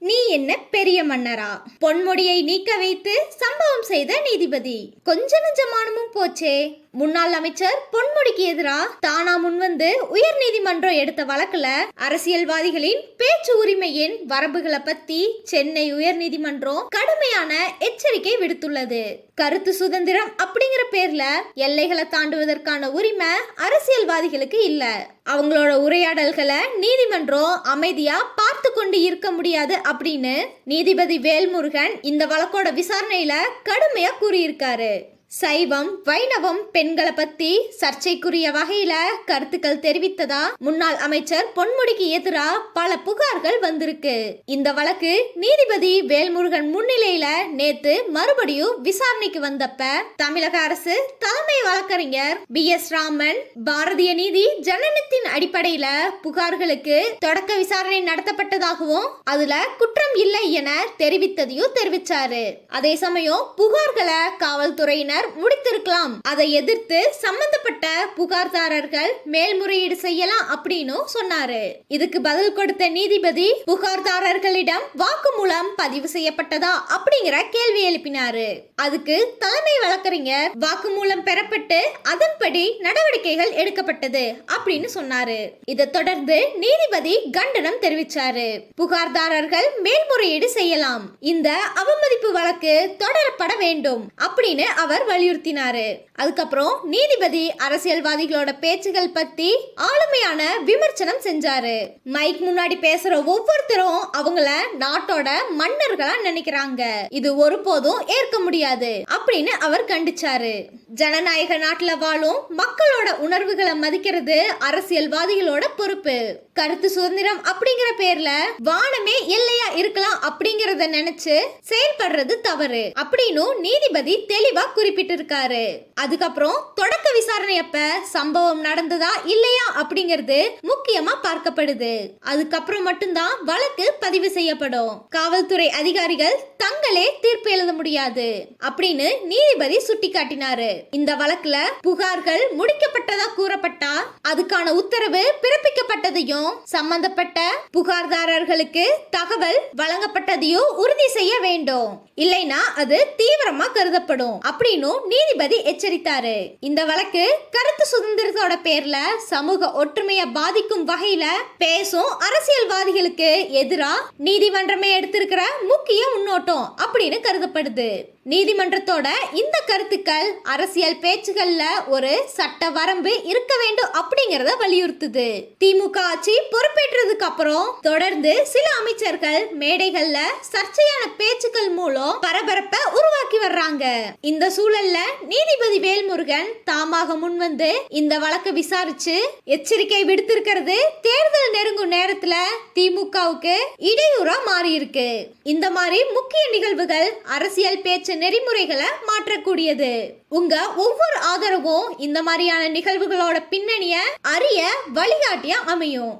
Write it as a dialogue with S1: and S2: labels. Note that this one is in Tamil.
S1: நீ என்ன பெரிய மன்னரா? பொன்முடியை நீக்க வைத்து சம்பவம் செய்த நீதிபதி. கொஞ்ச நெஞ்சமானமும் போச்சே. முன்னாள் அமைச்சர் பொன்முடிக்கு எதிரா தானா முன்வந்து உயர் நீதிமன்றம் எடுத்த வழக்குல அரசியல்வாதிகளின் பேச்சு உரிமையின் வரம்புகளை பத்தி சென்னை உயர் நீதிமன்றம் கடுமையான எச்சரிக்கை விடுத்துள்ளது. கருத்து சுதந்திரம் அப்படிங்கிற பேர்ல எல்லைகளை தாண்டுவதற்கான உரிமை அரசியல்வாதிகளுக்கு இல்ல. அவங்களோட உரையாடல்களை நீதிமன்றம் அமைதியா பார்த்து கொண்டு இருக்க முடியாது அப்படின்னு நீதிபதி வேல்முருகன் இந்த வழக்கோட விசாரணையில கடுமையா கூறியிருக்காரு. சைவம் வைணவம் பெண்களை பத்தி சர்ச்சைக்குரிய வகையில கருத்துக்கள் தெரிவித்ததா? முன்னாள் அமைச்சர் பொன்முடிக்கு எதிரா பல புகார்கள் வந்திருக்கு. இந்த வழக்கு நீதிபதி வேல்முருகன் முன்னிலையில நேத்து மறுபடியும் விசாரணைக்கு வந்தப்ப தமிழக அரசு தலைமை வழக்கறிஞர் பி. எஸ். ராமன் பாரதிய நீதி ஜனனத்தின் அடிப்படையில புகார்களுக்கு தொடக்க விசாரணை நடத்தப்பட்டதாகவும் அதுல குற்றம் இல்லை என தெரிவித்ததையும் தெரிவிச்சாரு. அதே சமயம் புகார்களை காவல்துறையினர் முடித்திருக்கலாம் அதை எதிர்த்து சம்பந்தப்பட்ட புகார்தாரர்கள் மேல்முறையீடு செய்யலாம் அப்படின்னு சொன்னாரு. இதுக்கு பதில் கொடுத்த நீதிபதி புகார்தாரர்களிடம் வாக்குமூலம் பதிவு செய்யப்பட்டதா அப்படிங்கிற கேள்வி எழுப்பினாரு. அதுக்கு தலைமை வழக்கறிஞர் வாக்குமூலம் பெறப்பட்டு அதன்படி நடவடிக்கைகள் எடுக்கப்பட்டது அப்படின்னு சொன்னாரு. இதை தொடர்ந்து நீதிபதி கண்டனம் தெரிவிச்சாரு. புகார்தாரர்கள் மேல்முறையீடு செய்யலாம். இந்த அவமதிப்பு வழக்கு தொடரப்பட வேண்டும் அப்படின்னு அவர் வலியுறுத்தினாரு. அதுக்கப்புறம் நீதிபதி அரசியல்வாதிகளோட பேச்சுகள் பத்தி ஆளுமையான விமர்சனம் செஞ்சாரு. மைக் முன்னாடி பேசுற ஒவ்வொருத்தரும் அவங்கள நாட்டோட மன்னர்களா நினைக்கிறாங்க. இது ஒருபோதும் ஏற்க முடியாது அப்படின்னு அவர் கண்டிச்சாரு. ஜனநாயக நாட்டுல வாழும் மக்களோட உணர்வுகளை மதிக்கிறது அரசியல்வாதிகளோட பொறுப்பு. கருத்து சுதந்திரம் அப்படிங்கிற பேர்ல வானமே எல்லையா இருக்கலாம் அப்படிங்கறத நினைச்சு செயல்படுறது தவறு அப்படின்னு நீதிபதி தெளிவா குறிப்பிட்டிருக்காரு. அதுக்கப்புறம் தொடக்க விசாரணை அப்ப சம்பவம் நடந்ததா இல்லையா அப்படிங்கிறது முக்கியமா பார்க்கப்படுது. அதுக்கப்புறம் மட்டும்தான் வழக்கு பதிவு செய்யப்படும். காவல்துறை அதிகாரிகள் தங்களே தீர்ப்பு முடியாது அப்படின்னு நீதிபதி சுட்டிக்காட்டினாரு. இந்த வழக்குல புகார்கள் முடிக்கப்பட்டதா கூறப்பட்டா அதுக்கான உத்தரவு பிறப்பிக்கப்பட்டதையும் சம்பந்தப்பட்ட புகார்தாரர்களுக்கு தகவல் வழங்கப்பட்டதையும் உறுதி செய்ய வேண்டும். இல்லைனா அது தீவிரமா கருதப்படும் அப்படின்னு நீதிபதி எச்சரித்தாரு. இந்த வழக்கு கருத்து சுதந்திரத்தோட பேர்ல சமூக ஒற்றுமையை பாதிக்கும் வகையில பேசும் அரசியல்வாதிகளுக்கு எதிரா நீதிமன்றமே எடுத்திருக்கிற முக்கிய முன்னோட்டம் அப்படின்னு கருதப்படுது. കാണുന്നത് நீதிமன்றத்தோட இந்த கருத்துக்கள் அரசியல் பேச்சுகள்ல ஒரு சட்ட வரம்பு இருக்க வேண்டும் அப்படிங்கறத வலியுறுத்துது. திமுக ஆட்சி பொறுப்பேற்றதுக்கு அப்புறம் தொடர்ந்து சில அமைச்சர்கள் மேடைகள்ல சர்ச்சையான பேச்சுக்கள் மூலம் பரபரப்பை உருவாக்கி வர்றாங்க. இந்த சூழல்ல நீதிபதி வேல்முருகன் தாமாக முன்வந்து இந்த வழக்கை விசாரிச்சு எச்சரிக்கை விடுத்திருக்கிறது தேர்தல் நெருங்கும் நேரத்துல திமுகவுக்கு இடையூறா மாறி இருக்கு இந்த மாதிரி முக்கிய நிகழ்வுகள் அரசியல் பேச்சு நெறிமுறைகளை மாற்றக்கூடியது. உங்க ஒவ்வொரு ஆதரவும் இந்த மாதிரியான நிகழ்வுகளோட பின்னணிய அறிய வழிகாட்டியா அமையும்.